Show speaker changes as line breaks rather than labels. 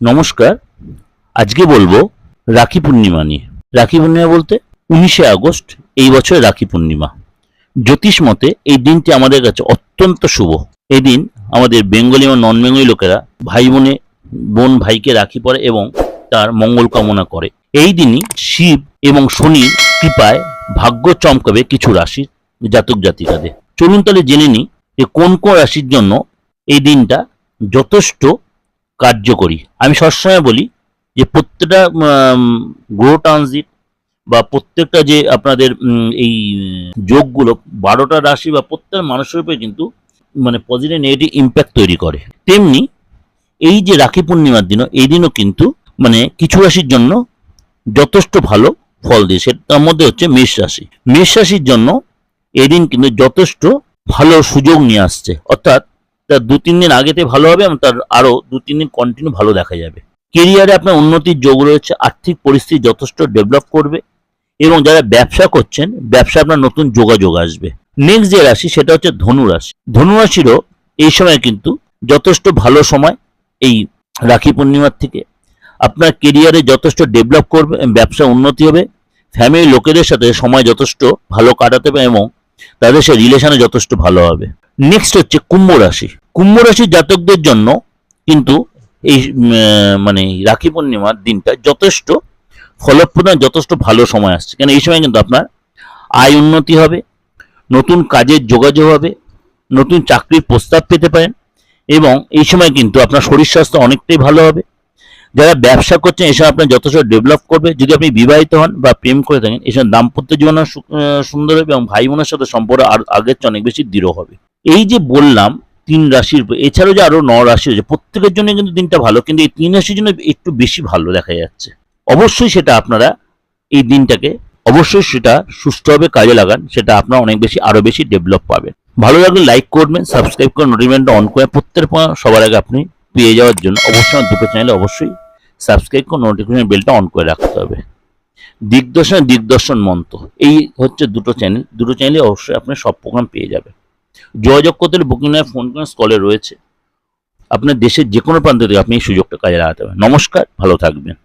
নমস্কার, আজকে বলব রাখি পূর্ণিমা নিয়ে। রাখি পূর্ণিমা বলতে উনিশে আগস্ট এই বছর রাখি পূর্ণিমা। জ্যোতিষ মতে এই দিনটি আমাদের কাছে অত্যন্ত শুভ। এই দিন আমাদের বেঙ্গলি এবং নন বেঙ্গলি লোকেরা ভাই বোনে, বোন ভাইকে রাখি পরে এবং তার মঙ্গল কামনা করে। এই দিনই শিব এবং শনির কৃপায় ভাগ্য চমকাবে কিছু রাশির জাতক জাতিকাদের। চলুন তাহলে জেনে নিই যে কোন কোন রাশির জন্য এই দিনটা যথেষ্ট কার্যকরী। আমি সবসময় বলি যে প্রত্যেকটা গ্রো ট্রানজিট বা প্রত্যেকটা যে আপনাদের এই যোগগুলো বারোটা রাশি বা প্রত্যেক মানুষের উপরে কিন্তু মানে পজিটিভ নেগেটিভ ইম্প্যাক্ট তৈরি করে। তেমনি এই যে রাখি পূর্ণিমার দিনও, এই দিনও কিন্তু মানে কিছু রাশির জন্য যথেষ্ট ভালো ফল দিয়ে তার মধ্যে হচ্ছে মেষ রাশি। মেষ রাশির জন্য এই দিন কিন্তু যথেষ্ট ভালো সুযোগ নিয়ে আসছে। অর্থাৎ তার দু, তিন দিন আগেতে ভালো হবে এবং তার আরও দু, তিন দিন কন্টিনিউ ভালো দেখা যাবে। কেরিয়ারে আপনার উন্নতির যোগ রয়েছে, আর্থিক পরিস্থিতি যথেষ্ট ডেভেলপ করবে এবং যারা ব্যবসা করছেন ব্যবসা আপনার নতুন যোগাযোগ আসবে। নেক্সট যে রাশি সেটা হচ্ছে ধনু রাশি। ধনু রাশিরও এই সময় কিন্তু যথেষ্ট ভালো সময় এই রাখি পূর্ণিমার থেকে। আপনার কেরিয়ারে যথেষ্ট ডেভেলপ করবে ব্যবসা উন্নতি হবে ফ্যামিলি লোকেদের সাথে সময় যথেষ্ট ভালো কাটাতে হবে এবং তাদের সে রিলেশনে যথেষ্ট ভালো হবে। নেক্সট হচ্ছে কুম্ভ রাশি। কুম্ভ রাশির জাতকদের জন্য কিন্তু এই মানে রাখি পূর্ণিমার দিনটা যথেষ্ট ফলপ্রদ যথেষ্ট ভালো সময় আসছে। কেন? এই সময় কিন্তু আপনার আয় উন্নতি হবে, নতুন কাজের যোগাযোগ হবে, নতুন চাকরির প্রস্তাব পেতে পারেন এবং এই সময় কিন্তু আপনার শরীর স্বাস্থ্য অনেকটাই ভালো হবে। যারা ব্যবসা করছেন, এসব আপনার যথেষ্ট ডেভেলপ করবে। যদি আপনি বিবাহিত হন বা প্রেম করে থাকেন, এসব দাম্পত্য জীবন সুন্দর হবে এবং ভাই বোনের সাথে সম্পর্ক আর আগের চেয়ে অনেক বেশি দৃঢ় হবে। এই যে বললাম, তিন রাশির এছাড়াও যে আরও ন রাশি রয়েছে, প্রত্যেকের জন্য কিন্তু দিনটা ভালো, কিন্তু এই তিন রাশির জন্য একটু বেশি ভালো দেখা যাচ্ছে। অবশ্যই সেটা আপনারা এই দিনটাকে, অবশ্যই সেটা সুষ্ঠুভাবে কাজে লাগান, সেটা আপনারা অনেক বেশি, আরও বেশি ডেভেলপ পাবেন। ভালো লাগলে লাইক করবেন সাবস্ক্রাইব করে নোটিফিকেশনটা অন করে প্রত্যেক সবার আগে আপনি পেয়ে যাওয়ার জন্য অবশ্যই দুটো চ্যানেলে অবশ্যই সাবস্ক্রাইব করে নোটিফিকেশন বেলটা অন করে রাখতে হবে। দিগদর্শন দিগদর্শন মন্ত্র, এই হচ্ছে দুটো চ্যানেল দুটো চ্যানেলে অবশ্যই আপনি সব প্রোগ্রাম পেয়ে যাবেন। যোগাযোগ করতে হলে বুকিং নেয় ফোন করেন স্কলে রয়েছে। আপনার দেশের যে কোনো প্রান্ত থেকে আপনি এই সুযোগটা কাজে লাগাতে পারেন। নমস্কার, ভালো থাকবেন।